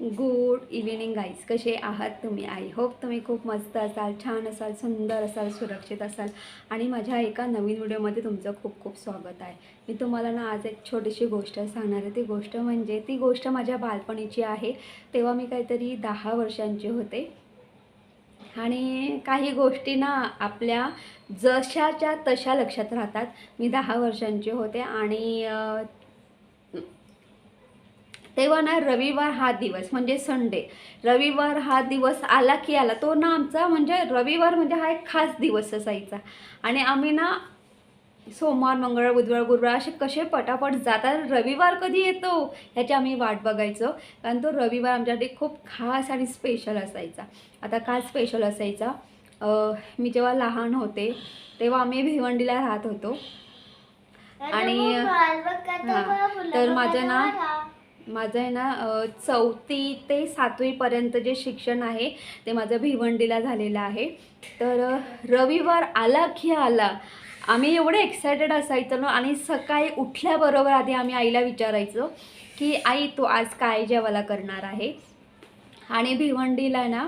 Good evening guys कसे आहात तुम्ही? आय होप तुम्ही खूप मस्त असाल छान असाल सुंदर असाल सुरक्षित असाल. आणि माझ्या एका नवीन व्हिडिओमध्ये तुमचं खूप खूप स्वागत आहे. मी तुम्हाला ना आज एक छोटीशी गोष्ट सांगणार आहे. ती गोष्ट म्हणजे ती गोष्ट माझ्या बालपणीची आहे. तेव्हा मी काहीतरी दहा वर्षांची होते. आणि काही गोष्टी ना आपल्या जशाच्या तशा लक्षात राहतात. मी दहा वर्षांचे होते आणि तेव्हा ना रविवार हा दिवस म्हणजे संडे रविवार हा दिवस आला की आला तो ना आमचा म्हणजे रविवार म्हणजे हा एक खास दिवस असायचा. आणि आम्ही ना सोमवार मंगळवार बुधवार गुरुवार असे कसे पटापट जातात रविवार कधी येतो ह्याची आम्ही वाट बघायचो. कारण तो रविवार आमच्यासाठी खूप खास आणि स्पेशल असायचा. आता काय स्पेशल असायचा? मी जेव्हा लहान होते तेव्हा आम्ही भिवंडीला राहत होतो. आणि, हां, तर माझं ना- माझं आहे ना चौथी ते सातवीपर्यंत जे शिक्षण आहे ते माझं भिवंडीला झालेलं आहे. तर रविवार आला की आला. आम्ही एवढे एक्सायटेड असायचो ना आणि सकाळी उठल्याबरोबर आधी आम्ही आईला विचारायचो की आई तू आज काय जेवायला करणार आहे? आणि भिवंडीला ना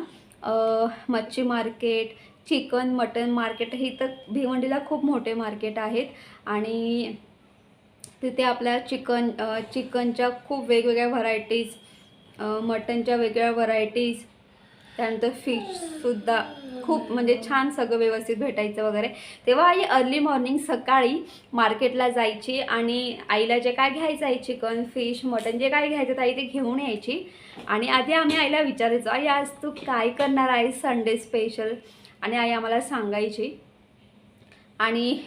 मच्छी मार्केट चिकन मटन मार्केट ही तर भिवंडीला खूप मोठे मार्केट आहेत. आणि तिथे आपल्या चिकन चिकनच्या खूप वेगवेगळ्या व्हरायटीज मटनच्या वेगळ्या व्हरायटीज त्यानंतर फिशसुद्धा खूप म्हणजे छान सगळं व्यवस्थित भेटायचं वगैरे. तेव्हा आई अर्ली मॉर्निंग सकाळी मार्केटला जायची आणि आईला जे काय घ्यायचं आहे चिकन फिश मटन जे काय घ्यायचं आई ते घेऊन यायची. आणि आधी आम्ही आईला विचारायचो आई आज तू काय करणार आहे संडे स्पेशल आणि आई आम्हाला सांगायची. आणि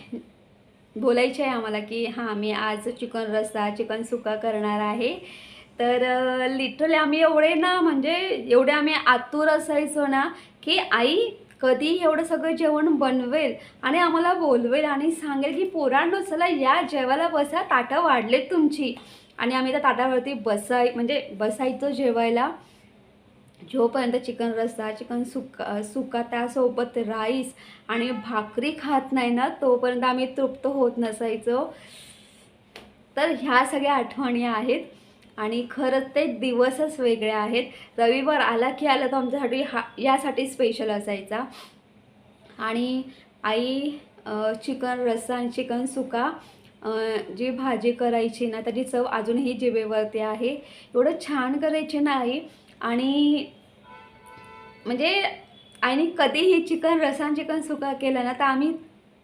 बोलायचे आहे आम्हाला की हां मी आज चिकन रस्सा चिकन सुका करणार आहे. तर लिटरली आम्ही एवढे ना म्हणजे एवढे आम्ही आतुर असायचो ना की आई कधी एवढं सगळं जेवण बनवेल आणि आम्हाला बोलवेल आणि सांगेल की पोरांडो चला या जेवायला बसा ताटं वाढलेत तुमची. आणि आम्ही त्या ताटावरती बसाय म्हणजे बसायचो जेवायला. जोपर्यंत चिकन रस्सा चिकन सुका सुका त्यासोबत राईस आणि भाकरी खात नाही ना तोपर्यंत आम्ही तृप्त होत नसायचो. तर ह्या सगळ्या आठवणी आहेत आणि खरंच ते दिवसच वेगळे आहेत. रविवार आला की आला तर आमच्यासाठी हा यासाठी स्पेशल असायचा. आणि आई चिकन रस्सा आणि चिकन सुका जी भाजी करायची ना त्याची चव अजूनही जिबेवरती आहे. एवढं छान करायची ना आई. आणि म्हणजे आणि कधीही चिकन रसान चिकन सुका केलं ना तर आम्ही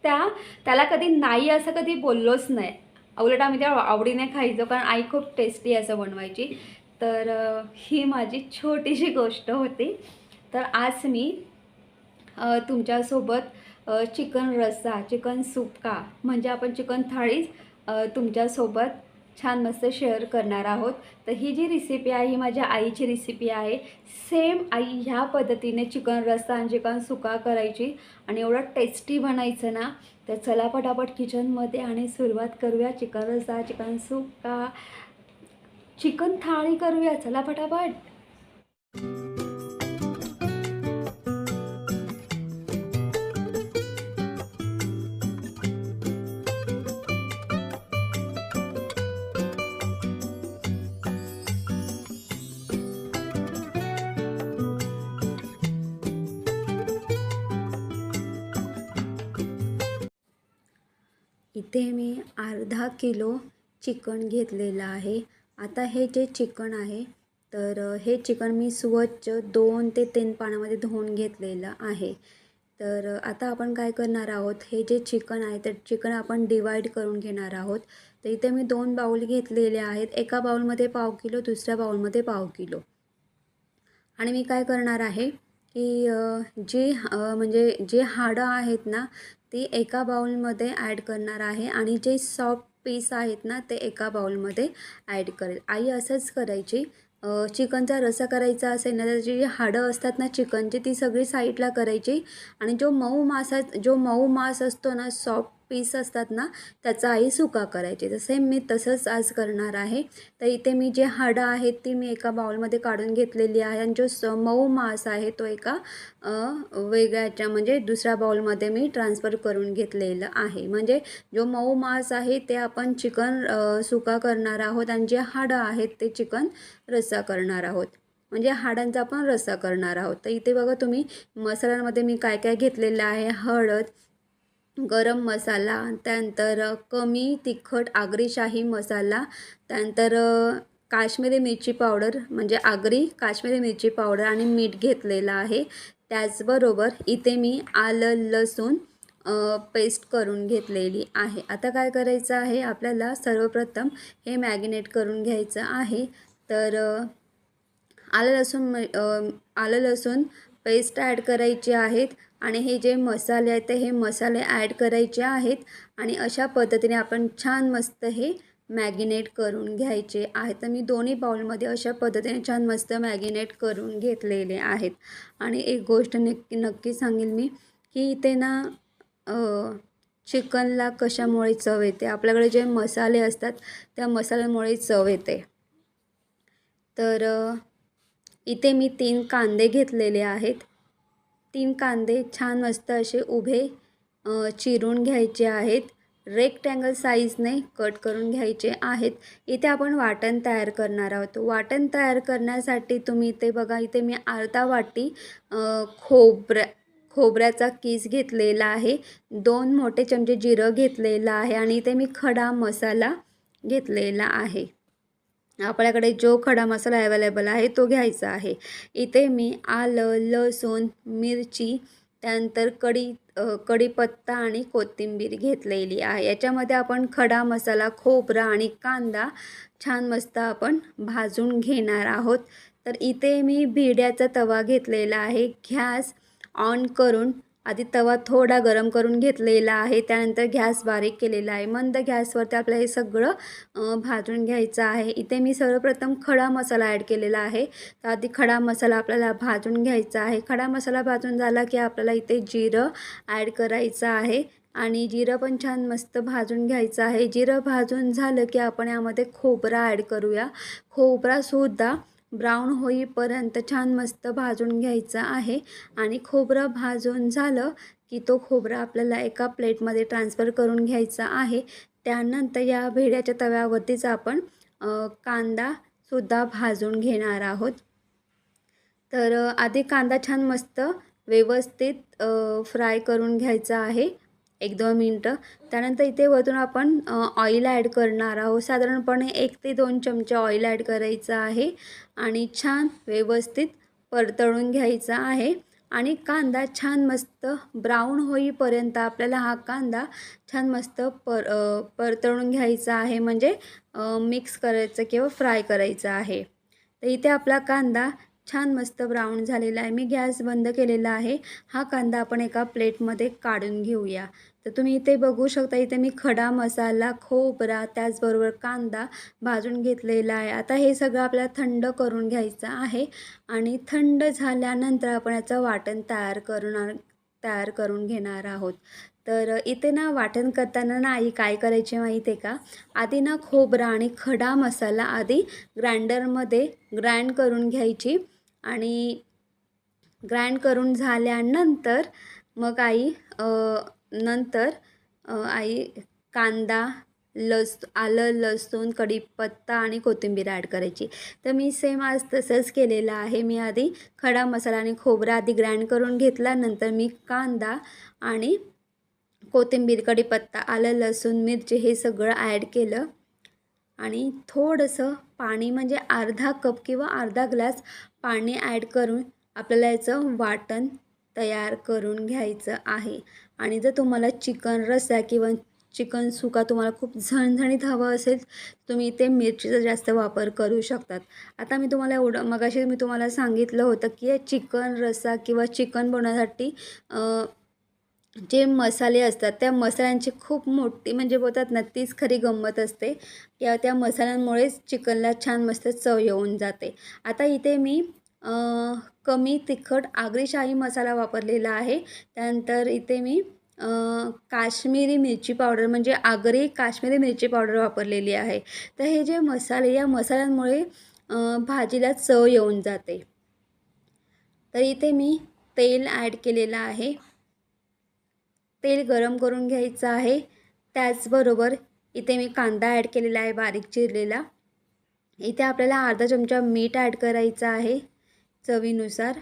त्या त्याला कधी नाही असं कधी बोललोच नाही. उलट आम्ही त्या आवडीने खायचो कारण आई खूप टेस्टी असं बनवायची. तर ही माझी छोटीशी गोष्ट होती. तर आज मी तुमच्यासोबत चिकन रस्सा चिकन सुक्का म्हणजे आपण चिकन थाळीच तुमच्यासोबत छान मस्त शेअर करणार आहोत. तर ही जी रेसिपी आहे ही माझ्या आईची रेसिपी आहे. सेम आई ह्या पद्धतीने चिकन रस्सा आणि चिकन सुका करायची आणि एवढं टेस्टी बनायचं ना तर चला पटापट किचनमध्ये आणि सुरुवात करूया. चिकन रस्सा चिकन सुका. चिकन थाळी करूया. चला पटापट. इथे मी अर्धा किलो चिकन घेतलेलं आहे. आता हे जे चिकन आहे तर हे चिकन मी स्वच्छ दोन ते तीन पाण्यामध्ये धुवून घेतलेलं आहे. तर आता आपण काय करणार आहोत हे जे चिकन आहे तर चिकन आपण डिवाईड करून घेणार आहोत. तर इथे मी दोन बाऊल घेतलेले आहेत. एका बाऊलमध्ये पाव किलो दुसऱ्या बाऊलमध्ये पाव किलो. आणि मी काय करणार आहे की जे म्हणजे जे हाडं आहेत ना ती एका बाउलमध्ये ॲड करणार आहे आणि जे सॉफ्ट पीस आहेत ना ते एका बाउलमध्ये ॲड करेल. आई असंच करायची. चिकनचा रसा करायचा असेल ना त्याची जी हाडं असतात ना चिकनची ती सगळी साईडला करायची. आणि जो मऊ मासा जो मऊ मांस असतो ना सॉफ्ट पीस असतात ना त्याचा आई सुका करायची. जसे मी तसंच आज करणार आहे. तर इथे मी जे हाडं आहेत ती मी एका बाउलमध्ये काढून घेतलेली आहे आणि जो स मऊ मांस आहे तो एका वेगळ्याच्या म्हणजे दुसऱ्या बाउलमध्ये मी ट्रान्सफर करून घेतलेलं आहे. म्हणजे जो मऊ मांस आहे ते आपण चिकन सुका करणार आहोत आणि जे हाडं आहेत ते चिकन रस्सा करणार आहोत. म्हणजे हाडांचा आपण रस्सा करणार आहोत. तर इथे बघा तुम्ही मसाल्यांमध्ये मी काय काय घेतलेलं आहे. हळद गरम मसाला त्यानंतर कमी तिखट आगरी शाही मसाला त्यानंतर काश्मीरी मिरची पावडर म्हणजे आगरी काश्मीरी मिरची पावडर आणि मीठ घेतलेलं आहे. त्याचबरोबर इथे मी आलं लसूण पेस्ट करून घेतलेली आहे. आता काय करायचं आहे? आपल्याला सर्वप्रथम हे मॅगिनेट करून घ्यायचं आहे. तर आलं लसूण आलं लसूण पेस्ट ॲड करायची आहेत. आणि हे जे मसाले आहेत ते हे मसाले ॲड करायचे आहेत आणि अशा पद्धतीने आपण छान मस्त हे मॅगिनेट करून घ्यायचे आहेत. तर मी दोन्ही बाउलमध्ये अशा पद्धतीने छान मस्त मॅगिनेट करून घेतलेले आहेत. आणि एक गोष्ट नक्की नक्की सांगेल मी की इथे ना चिकनला कशामुळे चव येते? आपल्याकडे जे मसाले असतात त्या मसाल्यामुळे चव येते. तर इथे मी तीन कांदे घेतलेले आहेत. तीन कांदे छान मस्त असे उभे चिरून घ्यायचे आहेत. रेक्टँगल साईजने कट करून घ्यायचे आहेत. इथे आपण वाटण तयार करणार आहोत. वाटण तयार करण्यासाठी तुम्ही इथे बघा इथे मी अर्धा वाटी खोबऱ्या खोबऱ्याचा किस घेतलेला आहे. दोन मोठे चमचे जिरं घेतलेलं आहे आणि इथे मी खडा मसाला घेतलेला आहे. आपल्याकडे जो खडा मसाला अवेलेबल आहे तो घ्यायचा आहे. इथे मी आलं लसूण मिरची त्यानंतर कढी कढीपत्ता आणि कोथिंबीर घेतलेली आहे. याच्यामध्ये आपण खडा मसाला खोबरा आणि कांदा छान मस्त आपण भाजून घेणार आहोत. तर इथे मी भिड्याचा तवा घेतलेला आहे. गॅस ऑन करून आधी तवा थोडा गरम करून घेतलेला आहे त्यानंतर गॅस बारीक केलेला आहे. मंद गॅसवरती आपल्याला हे सगळं भाजून घ्यायचं आहे. इथे मी सर्वप्रथम खडा मसाला ॲड केलेला आहे. तर आधी खडा मसाला आपल्याला भाजून घ्यायचा आहे. खडा मसाला भाजून झाला की आपल्याला इथे जिरं ॲड करायचं आहे आणि जिरं पण छान मस्त भाजून घ्यायचं आहे. जिरं भाजून झालं की आपण यामध्ये खोबरा ॲड करूया. खोबरासुद्धा ब्राऊन होईपर्यंत छान मस्त भाजून घ्यायचं आहे. आणि खोबरं भाजून झालं की तो खोबरा आपल्याला एका प्लेटमध्ये ट्रान्सफर करून घ्यायचा आहे. त्यानंतर या भेड्याच्या तव्यावरतीच आपण कांदासुद्धा भाजून घेणार आहोत. तर आधी कांदा छान मस्त व्यवस्थित फ्राय करून घ्यायचा आहे. एक दोन मिनटं. त्यानंतर इथे वरतून आपण ऑइल ॲड करणार आहोत. साधारणपणे एक ते दोन चमचे ऑइल ॲड करायचं आहे आणि छान व्यवस्थित परतळून घ्यायचा आहे. आणि कांदा छान मस्त ब्राऊन होईपर्यंत आपल्याला हा कांदा छान मस्त पर परतळून घ्यायचा आहे. म्हणजे मिक्स करायचं किंवा फ्राय करायचं आहे. तर इथे आपला कांदा छान मस्त ब्राऊन झालेला आहे. मी गॅस बंद केलेला आहे. हा कांदा आपण एका प्लेटमध्ये काढून घेऊया. तर तुम्ही इथे बघू शकता इथे मी खडा मसाला खोबरा त्याचबरोबर कांदा भाजून घेतलेला आहे. आता हे सगळं आपल्याला थंड करून घ्यायचं आहे आणि थंड झाल्यानंतर आपण याचं वाटण तयार करून तयार करून घेणार आहोत. तर इथे ना वाटण करताना ना आई काय करायचे माहिती आहे का? आधी ना खोबरा आणि खडा मसाला आधी ग्राइंडरमध्ये ग्राइंड करून घ्यायची आणि ग्राइंड करून झाल्यानंतर मग आई नंतर आई कांदा लस आलं लसूण कढीपत्ता आणि कोथिंबीर ॲड करायची. तर मी सेम आज तसंच केलेलं आहे. मी आधी खडा मसाला आणि खोबरा आधी ग्राइंड करून घेतला. नंतर मी कांदा आणि कोथिंबीर कढीपत्ता आलं लसूण मिरची हे सगळं ॲड केलं. आणि थोडंसं पाणी म्हणजे अर्धा कप किंवा अर्धा ग्लास पाणी ॲड करून आपल्याला याचं वाटण तयार करून घ्यायचं आहे. आणि जर तुम्हाला चिकन रस्सा किंवा चिकन सुका तुम्हाला खूप झणझणीत हवं असेल तुम्ही ते मिरचीचा जास्त वापर करू शकतात. आता मी तुम्हाला एवढं मगाशी मी तुम्हाला सांगितलं होतं की चिकन रस्सा किंवा चिकन बनवण्यासाठी जे मसाले असतात त्या मसाल्यांची खूप मोठी म्हणजे बोलतात ना तीच खरी गंमत असते. किंवा त्या मसाल्यांमुळेच चिकनला छान मस्त चव येऊन जाते. आता इथे मी कमी तिखट आगरी शाही मसाला वापरलेला आहे. त्यानंतर इथे मी काश्मीरी मिरची पावडर म्हणजे आगरी काश्मीरी मिरची पावडर वापरलेली आहे. तर हे जे मसाले या मसाल्यांमुळे भाजीला चव येऊन जाते. तर इथे मी तेल ॲड केलेलं आहे. तेल गरम करून घ्यायचं आहे. त्याचबरोबर इथे मी कांदा ॲड केलेला आहे बारीक चिरलेला. इथे आपल्याला अर्धा चमचा मीठ ॲड करायचं आहे. चवीनुसार.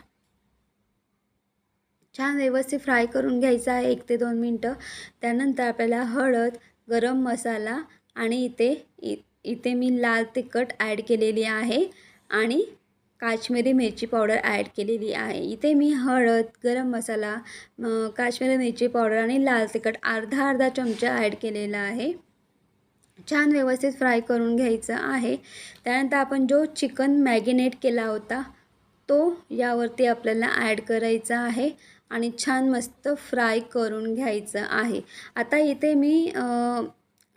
छान व्यवस्थित फ्राय करून घ्यायचा आहे एक ते दोन मिनटं. त्यानंतर आपल्याला हळद गरम मसाला आणि इथे इ इथे मी लाल तिखट ॲड केलेली आहे आणि काश्मीरी मिरची पावडर ॲड केलेली आहे. इथे मी हळद गरम मसाला काश्मिरी काश्मीरी मिरची पावडर आणि लाल तिखट अर्धा अर्धा चमचा ॲड केलेला आहे. छान व्यवस्थित फ्राय करून घ्यायचं आहे. त्यानंतर आपण जो चिकन मॅगिनेट केला होता तो यावरती आपल्याला ॲड करायचा आहे आणि छान मस्त फ्राय करून घ्यायचं आहे. आता इथे मी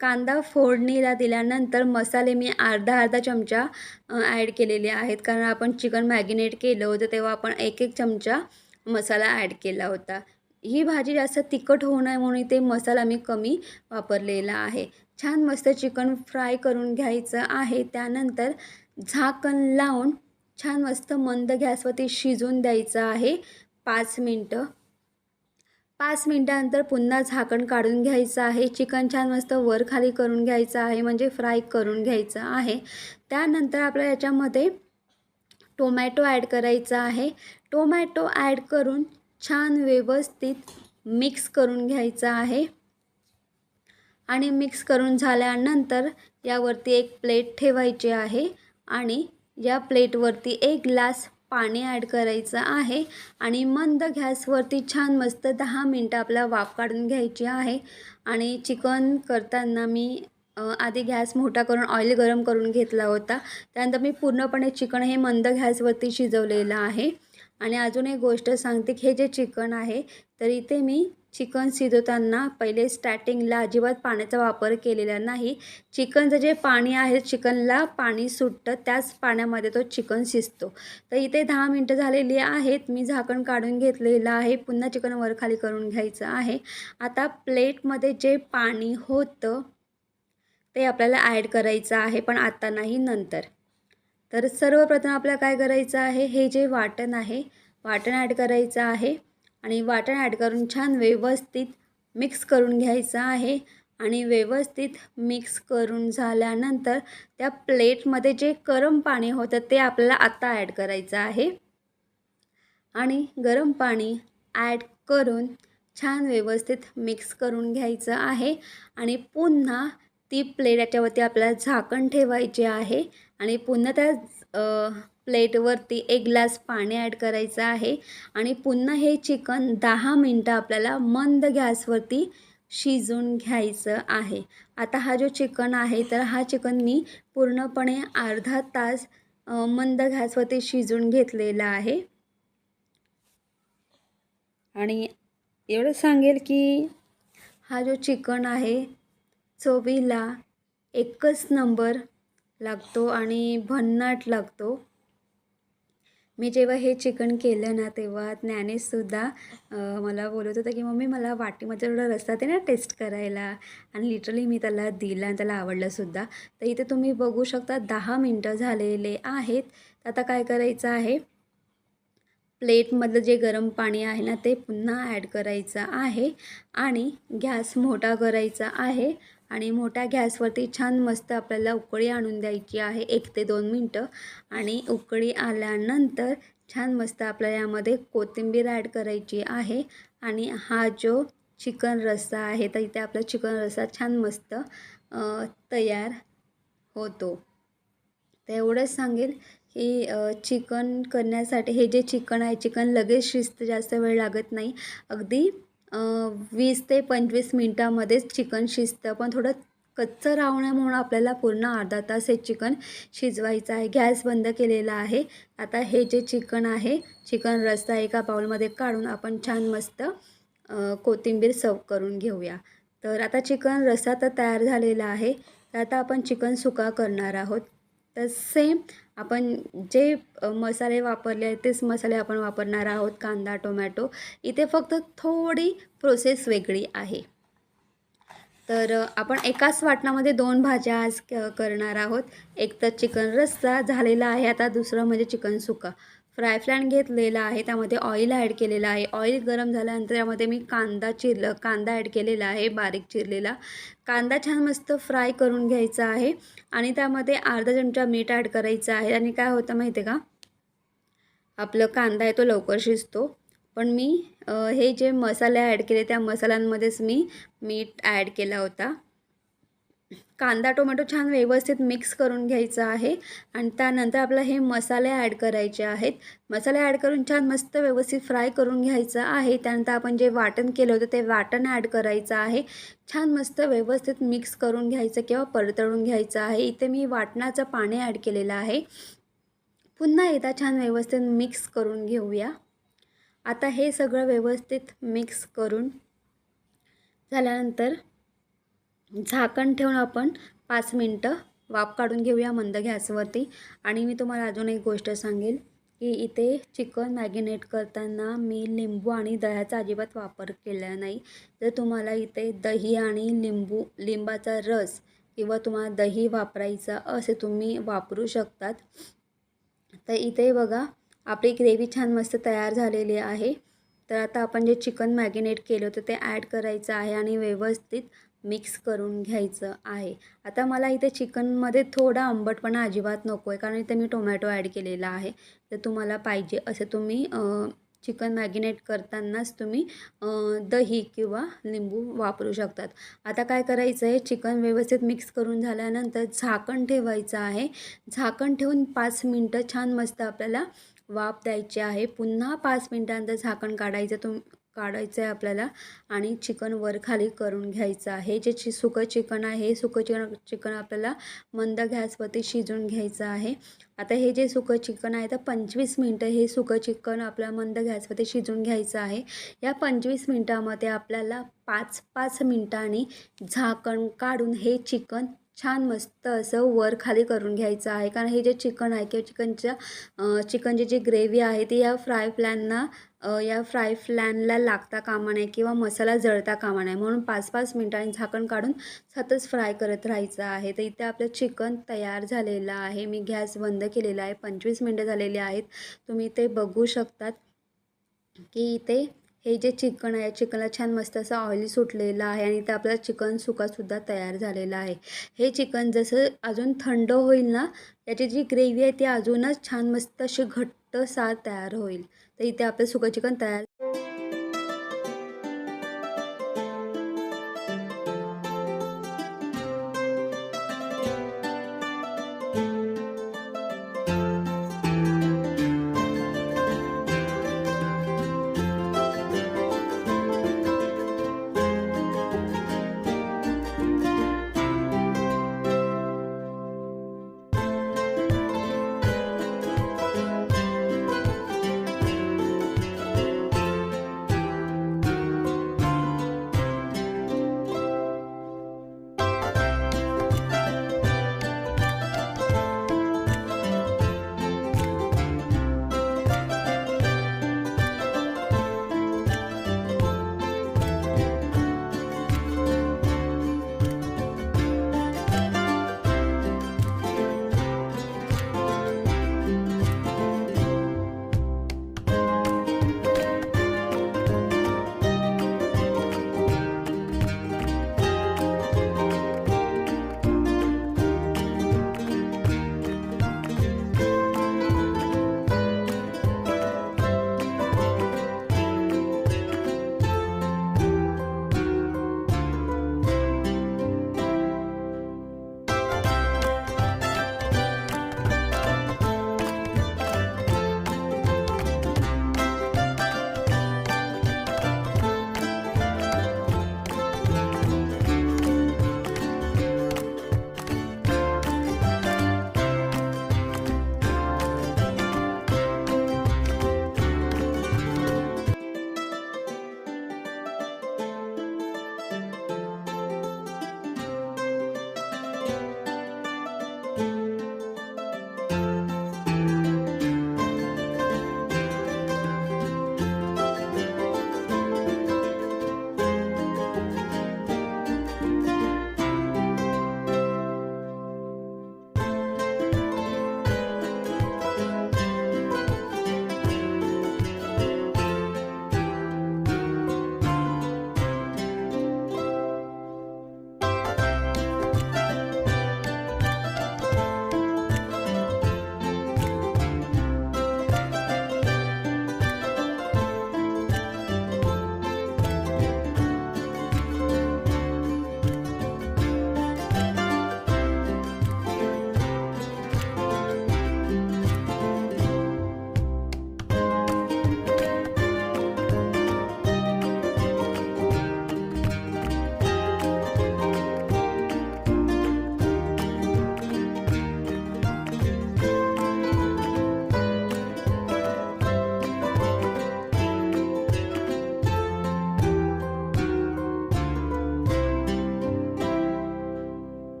कांदा फोडणीला दिल्यानंतर मसाले मी अर्धा अर्धा चमचा ॲड केलेले आहेत. कारण आपण चिकन मॅगिनेट केलं होतं तेव्हा आपण एक एक चमचा मसाला ॲड केला होता. ही भाजी जास्त तिखट होऊ नये म्हणून इथे मसाला मी कमी वापरलेला आहे. छान मस्त चिकन फ्राय करून घ्यायचं आहे. त्यानंतर झाकण लावून छान मस्त मंद गॅसवरती शिजून द्यायचं आहे. पाच मिनटं. पाच मिनटानंतर पुन्हा झाकण काढून घ्यायचं आहे. चिकन छान मस्त वर खाली करून घ्यायचं आहे म्हणजे फ्राय करून घ्यायचं आहे. त्यानंतर आपल्या याच्यामध्ये टोमॅटो ॲड करायचा आहे. टोमॅटो ॲड करून छान व्यवस्थित मिक्स करून घ्यायचं आहे. आणि मिक्स करून झाल्यानंतर यावरती एक प्लेट ठेवायची आहे आणि या प्लेटवरती एक ग्लास पाणी ॲड करायचं आहे आणि मंद गॅसवरती छान मस्त दहा मिनटं आपला वाफ काढून घ्यायची आहे. आणि चिकन करताना मी आधी गॅस मोठा करून ऑइल गरम करून घेतला होता. त्यानंतर मी पूर्णपणे चिकन हे मंद गॅसवरती शिजवलेलं आहे. आणि अजून एक गोष्ट सांगते की हे जे चिकन आहे तर इथे मी चिकन शिजवताना पहिले स्टार्टिंगला अजिबात पाण्याचा वापर केलेला नाही. चिकनचं जे पाणी आहे चिकनला पाणी सुटतं त्याच पाण्यामध्ये तो चिकन शिजतो. तर इथे दहा मिनटं झालेली आहेत मी झाकण काढून घेतलेलं आहे पुन्हा चिकन वर खाली करून घ्यायचं आहे. आता प्लेटमध्ये जे पाणी होतं ते आपल्याला ॲड करायचं आहे पण आता नाही नंतर. तर सर्वप्रथम आपल्याला काय करायचं आहे? हे जे वाटण आहे वाटण ॲड करायचं आहे. आणि वाटण ॲड करून छान व्यवस्थित मिक्स करून घ्यायचं आहे. आणि व्यवस्थित मिक्स करून झाल्यानंतर त्या प्लेटमध्ये जे गरम पाणी होतं ते आपल्याला आता ॲड करायचं आहे. आणि गरम पाणी ॲड करून छान व्यवस्थित मिक्स करून घ्यायचं आहे. आणि पुन्हा ती प्लेट याच्यावरती आपल्याला झाकण ठेवायचे आहे. आणि पुन्हा त्या प्लेटवरती एक ग्लास पाणी ॲड करायचं आहे आणि पुन्हा हे चिकन दहा मिनटं आपल्याला मंद गॅसवरती शिजून घ्यायचं आहे. आता हा जो चिकन आहे तर हा चिकन मी पूर्णपणे अर्धा तास मंद गॅसवरती शिजून घेतलेला आहे. आणि एवढं सांगेल की हा जो चिकन आहे चवीला एकच नंबर लागतो आणि भन्नाट लागतो. मी जेव्हा हे चिकन केलं ना तेव्हा ज्ञानेशसुद्धा मला बोलत होता की मम्मी मला वाटीमध्ये थोडा रस्ता ते ना टेस्ट करायला. आणि लिटरली मी त्याला दिला आणि त्याला आवडलंसुद्धा तर इथे तुम्ही बघू शकता दहा मिनटं झालेले आहेत. आता काय करायचं आहे? प्लेटमधलं जे गरम पाणी आहे ना ते पुन्हा ॲड करायचं आहे. आणि गॅस मोठा करायचा आहे. आणि मोठ्या गॅसवरती छान मस्त आपल्याला उकळी आणून द्यायची आहे एक ते दोन मिनटं. आणि उकळी आल्यानंतर छान मस्त आपल्याला यामध्ये कोथिंबीर ॲड करायची आहे. आणि हा जो चिकन रस्सा आहे तर इथे आपला चिकन रस्सा छान मस्त तयार होतो. तर एवढंच सांगेल की चिकन करण्यासाठी हे जे चिकन आहे चिकन लगेच शिस्त जास्त वेळ लागत नाही. अगदी वीस ते पंचवीस मिनटामध्येच चिकन शिजतं. पण थोडं कच्चं राहण्यामुळं आपल्याला पूर्ण अर्धा तास हे चिकन शिजवायचं आहे. गॅस बंद केलेला आहे. आता हे जे चिकन आहे चिकन रस्सा एका बाउलमध्ये काढून आपण छान मस्त कोथिंबीर सर्व करून घेऊया. तर आता चिकन रस्सा तर तयार झालेला आहे. तर आता आपण चिकन सुका करणार आहोत. तर सेम आपण जे मसाले वापरले आहेत तेच मसाले आपण वापरणार आहोत कांदा टोमॅटो. इथे फक्त थोडी प्रोसेस वेगळी आहे. तर आपण एकाच वाटणामध्ये दोन भाज्या आज क करणार आहोत. एक तर चिकन रस्सा झालेला आहे आता दुसरं म्हणजे चिकन सुका. फ्राय फ्लॅन घेतलेला आहे त्यामध्ये ऑइल ॲड केलेलं आहे. ऑइल गरम झाल्यानंतर त्यामध्ये मी कांदा चिरलं कांदा ॲड केलेला आहे बारीक चिरलेला. कांदा छान मस्त फ्राय करून घ्यायचा आहे आणि त्यामध्ये अर्धा चमचा मीठ ॲड करायचं आहे. आणि काय होतं माहिती आहे का? आपलं कांदा आहे तो लवकर शिजतो. पण मी हे जे मसाले ॲड केले त्या मसाल्यांमध्येच मी मीठ ॲड केला होता. कांदा टोमॅटो छान व्यवस्थित मिक्स करून घ्यायचा आहे. आणि त्यानंतर आपल्याला हे मसाले ॲड करायचे आहेत. मसाले ॲड करून छान मस्त व्यवस्थित फ्राय करून घ्यायचं आहे. त्यानंतर आपण जे वाटण केलं होतं ते वाटण ॲड करायचं आहे. छान मस्त व्यवस्थित मिक्स करून घ्यायचं किंवा परतळून घ्यायचं आहे. इथे मी वाटणाचं पाणी ॲड केलेलं आहे. पुन्हा एकदा छान व्यवस्थित मिक्स करून घेऊया. आता हे सगळं व्यवस्थित मिक्स करून झाल्यानंतर झाकण ठेवून आपण पाच मिनटं वाफ काढून घेऊया मंद गॅसवरती. आणि मी तुम्हाला अजून एक गोष्ट सांगेल की इथे चिकन मॅगिनेट करताना मी लिंबू आणि दह्याचा अजिबात वापर केला नाही. जर तुम्हाला इथे दही आणि लिंबू लिंबाचा रस किंवा तुम्हाला दही वापरायचं असे तुम्ही वापरू शकतात. तर इथे बघा आपली ग्रेव्ही छान मस्त तयार झालेली आहे. तर आता आपण जे चिकन मॅगिनेट केलं होतं ते ॲड करायचं आहे आणि व्यवस्थित मिक्स करून घ्यायचं आहे. आता मला इथे चिकनमध्ये थोडा आंबटपणा अजिबात नको आहे कारण इथे मी टोमॅटो ॲड केलेला आहे. तर तुम्हाला पाहिजे असे तुम्ही चिकन मॅगिनेट करतानाच तुम्ही दही किंवा लिंबू वापरू शकतात. आता काय करायचं आहे चिकन व्यवस्थित मिक्स करून झाल्यानंतर झाकण ठेवायचं आहे. झाकण ठेवून पाच मिनटं छान मस्त आपल्याला वाफ द्यायची आहे. पुन्हा पाच मिनटानंतर झाकण काढायचं तुम काढायचं आहे आपल्याला आणि चिकन वर खाली करून घ्यायचं आहे. जे चि सुकं चिकन आहे हे सुकं चिकन चिकन आपल्याला मंद गॅसवरती शिजवून घ्यायचं आहे. आता हे जे सुकं चिकन आहे तर पंचवीस मिनटं हे सुकं चिकन आपल्याला मंद गॅसवरती शिजवून घ्यायचं आहे. या पंचवीस मिनटामध्ये आपल्याला पाच पाच मिनटांनी झाकण काढून हे चिकन छान मस्त असं वर खाली करून घ्यायचं आहे. कारण हे जे चिकन आहे किंवा चिकनच्या चिकनची जी ग्रेव्ही आहे ती या फ्राय प्लॅनना या फ्राय फ्लॅनला लागता कामा नये किंवा मसाला जळता कामा नये म्हणून पाच पाच मिनटांनी झाकण काढून सतत फ्राय करत राहायचं आहे. तर इथे आपलं चिकन तयार झालेलं आहे. मी गॅस बंद केलेला आहे. पंचवीस मिनटं झालेली आहेत. तुम्ही ते बघू शकतात की इथे हे जे चिकन आहे चिकनला छान मस्त असं ऑइल सुटलेलं आहे आणि ते आपलं चिकन सुकासुद्धा तयार झालेलं आहे. हे चिकन जसं अजून थंड होईल ना त्याची जी ग्रेव्ही आहे ती अजूनच छान मस्त अशी घट्ट सार तयार होईल. तर इथे आपलं सुकं चिकन तयार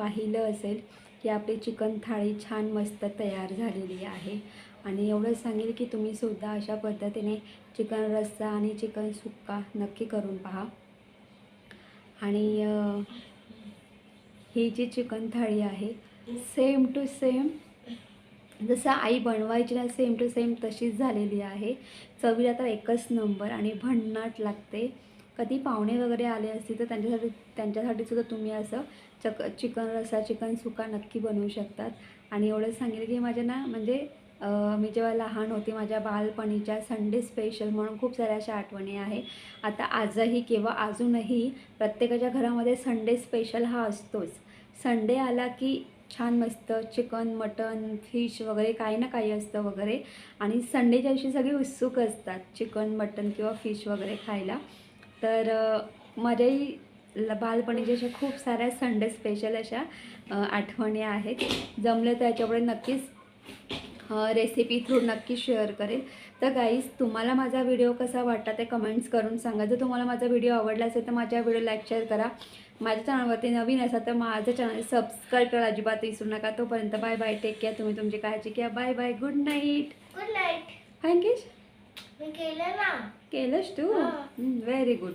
पाहिलं असेल की आपली चिकन थाळी छान मस्त तयार झालेली आहे. आणि एवढंच सांगेल की तुम्ही सुद्धा अशा पद्धतीने चिकन रस्सा आणि चिकन सुक्का नक्की करून पहा. आणि ही जी चिकन थाळी आहे सेम टू सेम जसं आई बनवायची ना सेम टू सेम तशीच झालेली आहे. चवीला तर एकच नंबर आणि भन्नाट लागते. कधी पाहुणे वगैरे आले असतील तर त्यांच्यासाठी त्यांच्यासाठी सुद्धा तुम्ही असं चक चिकन रसा चिकन सुका नक्की बनवू शकतात. आणि एवढंच सांगेल की माझ्या ना म्हणजे मी जेव्हा लहान होते माझ्या बालपणीच्या संडे स्पेशल म्हणून खूप साऱ्या अशा आठवणी आहे आता आजही किंवा अजूनही प्रत्येकाच्या घरामध्ये संडे स्पेशल हा असतोच. संडे आला की छान मस्त चिकन मटन फिश वगैरे काही ना काही असतं वगैरे. आणि संडेच्या दिवशी सगळी उत्सुक असतात चिकन मटन किंवा फिश वगैरे खायला. तर माझ्याही बालपणीच्या अशा खूप साऱ्या संडे स्पेशल अशा आठवणी आहेत. जमलं तर याच्यापुढे नक्कीच रेसिपी थ्रू नक्की शेअर करेल. तर गाईज तुम्हाला माझा व्हिडिओ कसा वाटला ते कमेंट्स करून सांगा. जर तुम्हाला माझा व्हिडिओ आवडला असेल तर माझ्या व्हिडिओ लाईक शेअर करा. माझ्या चॅनलवरती नवीन असाल तर माझं चॅनल सबस्क्राईब करा अजिबात विसरू नका. तोपर्यंत बाय बाय टेक केअर तुम्ही तुमची काळजी घ्या. Bye bye good night good night thank you केलं ना. केलंस तू. Very good